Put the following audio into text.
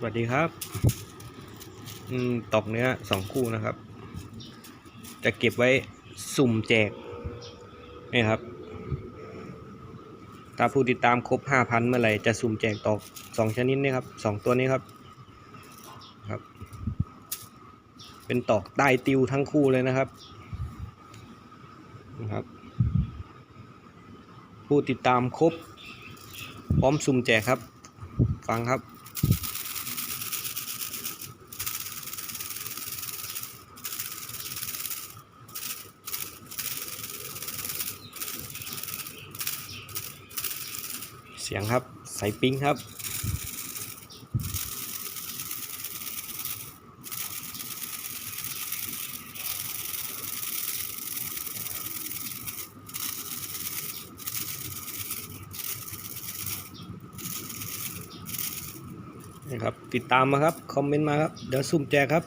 สวัสดีครับ อืมตอกเนื้อสองคู่นะครับ จะเก็บไว้สุ่มแจกนี่ครับ ถ้าผู้ติดตามครบห้าพันเมื่อไหร่จะสุ่มแจกตอกสองชนิดนี้ครับสองตัวนี้ครับ ครับ เป็นตอกใต้ติวทั้งคู่เลยนะครับนะครับ ผู้ติดตามครบ พร้อมสุ่มแจกครับ ฟังครับ สียงครับใส่ปิ้งครับนี่ครับ ติดตามมาครับ คอมเมนต์มาครับ เดี๋ยวสุ่มแจกครับ